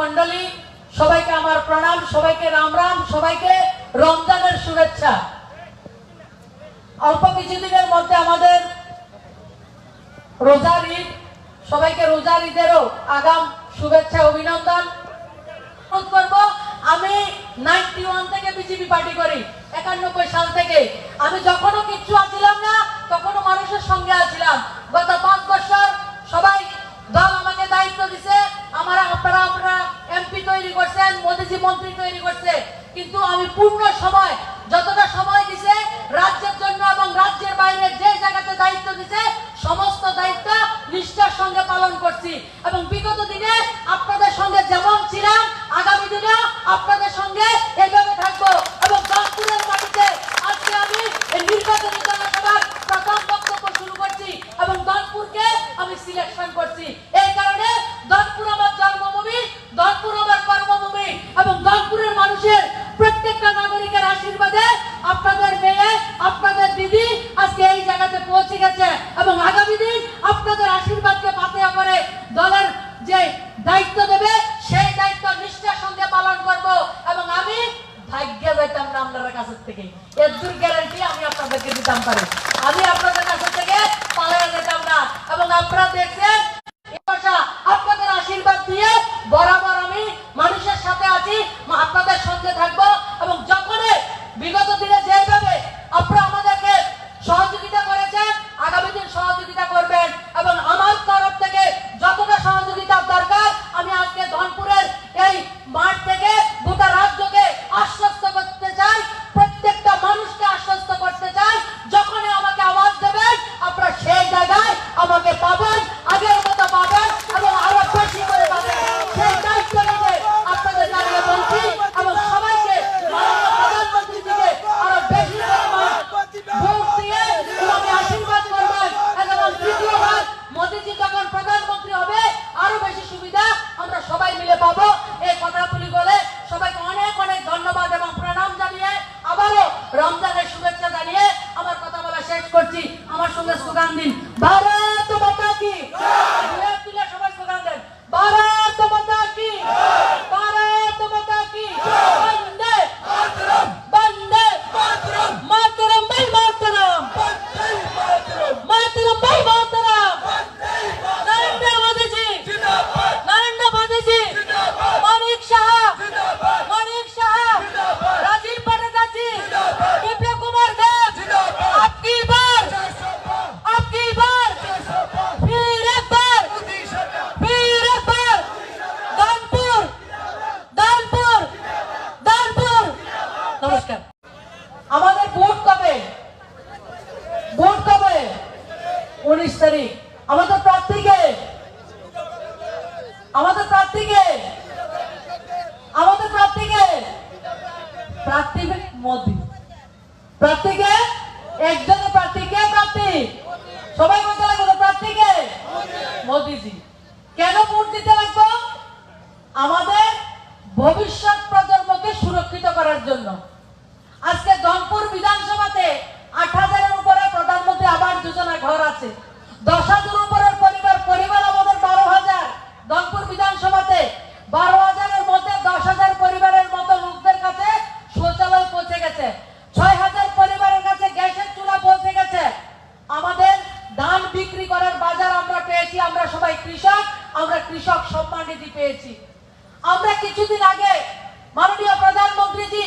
মন্ডলী, সবাইকে আমার প্রণাম, সবাইকে রাম রাম, সবাইকে রমজানের শুভেচ্ছা। অল্প কিছুদিনের মধ্যে আমাদের রোজার ঈদ, সবাইকে রোজার ঈদেরও আগাম শুভেচ্ছা, অভিনন্দন। করব, আমি নাইনটি ওয়ান থেকে বিজেপি পার্টি করি, একানব্বই সাল থেকে। আমি যখনও কিচ্ছু আছিলাম না, তখনও মানুষের সঙ্গে আছিলাম। গত পাঁচ বছর সবাই দল আমাকে দায়িত্ব দিছে, আমার, আপনারা আপনারা তৈরি করছেন, মোদীজি মন্ত্রী তৈরি করছে। কিন্তু আমি পূর্ণ সময়, যতটা সময় দিছে, রাজ্যের জন্য এবং রাজ্যের বাইরে যে জায়গাতে দায়িত্ব দিছে, সমস্ত দায়িত্ব নিষ্ঠার সঙ্গে পালন করছি। এবং বিগত দিনে আপনাদের সঙ্গে যেমন ছিলাম, আগামী দিনেও আপনাদের সঙ্গে এইভাবে থাকব। এবং কানপুরের মাটিতে আজকে আমি নির্বাচনী জনসভার প্রথম বক্তব্য শুরু করছি। এবং দনপুরকে আমি সিলেকশন করছি এই কারণে দনপুর আমার জন্মভূমি দনপুর আমার কর্মভূমি এবং দনপুরের মানুষের প্রত্যেকটা নাগরিকের আশীর্বাদে আপনাদের মেয়ে আপনাদের দিদি আজকে এই জায়গাতে পৌঁছে গেছে এবং আগামী দিন আপনাদের আশীর্বাদকে পাতিয়া করে দলের যে দায়িত্ব দেবে, সেই দায়িত্ব নিষ্ঠার সঙ্গে পালন করব এবং আমি ভাগ্যে যাইতাম না আপনাদের কাছ থেকে। এর দূর গ্যারান্টি আমি আপনাদেরকে দিতাম পারি। আমি আপনাদের কাছ থেকে পালিয়ে যেতাম না। এবং আপনারা দেখছেন রমজানের শুভেচ্ছা জানিয়ে আমার কথা বলা শেষ করছি। আমার সঙ্গে স্লোগান দিন। ভারত উনিশ তারিখ। আমাদের প্রার্থীকে? আমাদের প্রার্থীকে? আমাদের প্রার্থীকে? প্রার্থী মোদী। প্রার্থীকে? একজনের প্রার্থীকে প্রার্থী? সবাই বলতে লাগবে প্রার্থীকে? মোদীজি। কেন ভোট দিতে লাগবো আমাদের ভবিষ্যৎ প্রজন্মকে সুরক্ষিত করার জন্য। আছে। দশ হাজার উপরের পরিবার পরিবার আমাদের বারো হাজার। দমপুর বিধানসভাতে বারো হাজারের মধ্যে দশ হাজার পরিবারের মতো লোকদের কাছে শৌচালয় পৌঁছে গেছে। ছয় হাজার পরিবারের কাছে গ্যাসের চুলা পৌঁছে গেছে। আমাদের ধান বিক্রি করার বাজার আমরা পেয়েছি, আমরা সবাই কৃষক, আমরা কৃষক সম্মান নিধি পেয়েছি। আমরা কিছুদিন আগে মাননীয় প্রধানমন্ত্রীজি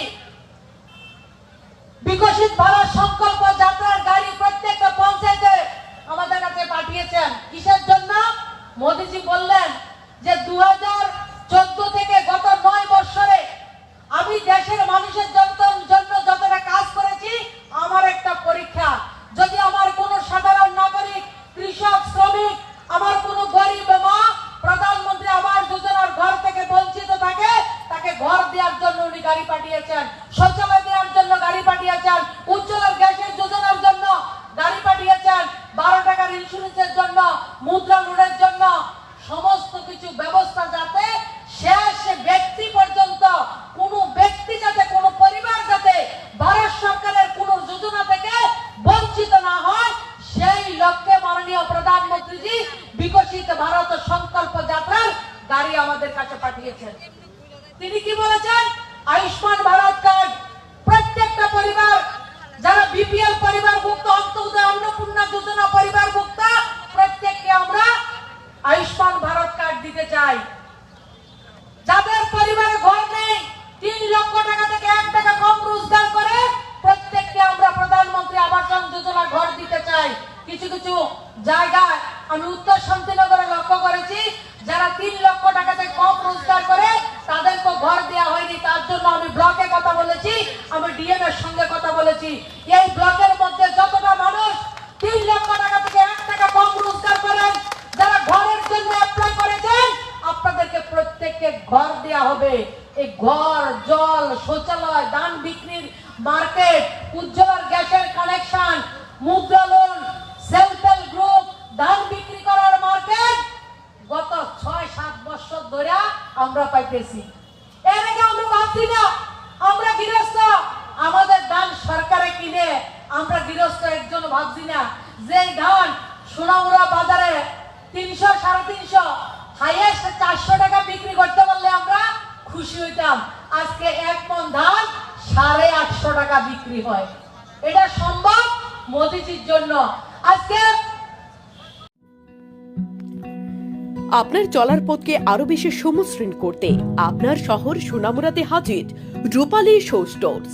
বিকশিত ভারত সংকল্প যাত্রার গাড়ি প্রত্যেকটা পঞ্চায়েতে আমাদের কাছে পাঠিয়েছেন। কিসের জন্য? মোদীজি বললেন যে দু চোদ্দ থেকে গত নয় বছরে আমি দেশের মানুষের জন্য জন্য যতটা কাজ করেছি, আমার একটা পরীক্ষা। যদি আমার কোনো সাধারণ নাগরিক, কৃষক, শ্রমিক, আমার কোনো গরিব মা প্রধানমন্ত্রী আবাস যোজনার ঘর থেকে বঞ্চিত থাকে, তাকে ঘর দেওয়ার জন্য উনি গাড়ি পাঠিয়েছেন শৌচালয় দেওয়ার জন্য গাড়ি পাঠিয়েছেন উজ্জ্বলার গ্যাসের যোজনার জন্য গাড়ি পাঠিয়েছেন বারো টাকার ইন্স্যুরেন্সের জন্য মুদ্রা লোনের জন্য সমস্ত কিছু ব্যবস্থা যাতে শেষ ব্যক্তি পর্যন্ত কোনো ব্যক্তি যাতে কোনো পরিবার যাতে ভারত সরকারের কোনো যোজনা থেকে বঞ্চিত না হয়, সেই লক্ষ্যে মাননীয় প্রধানমন্ত্রীজি বিকশিত ভারত সংকল্প যাত্রার গাড়ি আমাদের কাছে পাঠিয়ে দিয়েছেন তিনি কি বলেছেন আয়ুষ্মান ভারত কার্ড প্রত্যেকটা পরিবার যারা বিপিএল পরিবার মুক্ত অন্তর্উদয় অন্নপূর্ণা যোজনা পরিবার মুক্ত প্রত্যেককে আমরা আয়ুষ্মান ভারত কার্ড দিতে চাই যাদের পরিবারে ঘর নেই তিন লক্ষ টাকা থেকে এক টাকা কম রোজগার করে প্রত্যেককে আমরা প্রধানমন্ত্রী আবাসন যোজনা ঘর দিতে চাই কিছু কিছু জায়গায় আমি উত্তর শান্তিনগরে লক্ষ্য করেছি যারা তিন লক্ষ টাকা থেকে কম রোজগার করে তাদেরকে ঘর দেওয়া হয়নি তার জন্য আমি ব্লকে কথা বলেছি আমি ডিএম এর সঙ্গে কথা বলেছি। এই ব্লকের মধ্যে যতটা মানুষ তিন লক্ষ টাকা থেকে এক টাকা কম রোজগার করেন, যারা ঘরের জন্য অ্যাপ্লাই করেছেন, আপনাদেরকে প্রত্যেককে ঘর দেয়া হবে। এই ঘর, জল, শৌচালয় দান বিক্রির মার্কেট উজ্জ্বলার গ্যাসের কানেকশন মুদ্রা লোন সেলফ হেল্প গ্রুপ ধান বিক্রি করার মার্কেট গত ছয় সাত বছর ধরে আমরা পাইতেছি এর আগে আমরা ভাবছি না আমরা গৃহস্থ আমাদের ধান সরকারে কিনে আমরা গৃহস্থ ভাবছি না যে ধান সোনামুড়া বাজারে তিনশো, সাড়ে তিনশো হাইয়েস্ট চারশো টাকা বিক্রি করতে পারলে আমরা খুশি হইতাম। আজকে এক মন ধান সাড়ে আটশো টাকা বিক্রি হয়। এটা সম্ভব মোদিজির জন্য। আজকে আপনার চলার পথকে আরও বেশি সমশ্রীন করতে আপনার শহর সোনামুরাতে হাজির রূপালী শো স্টোর্স।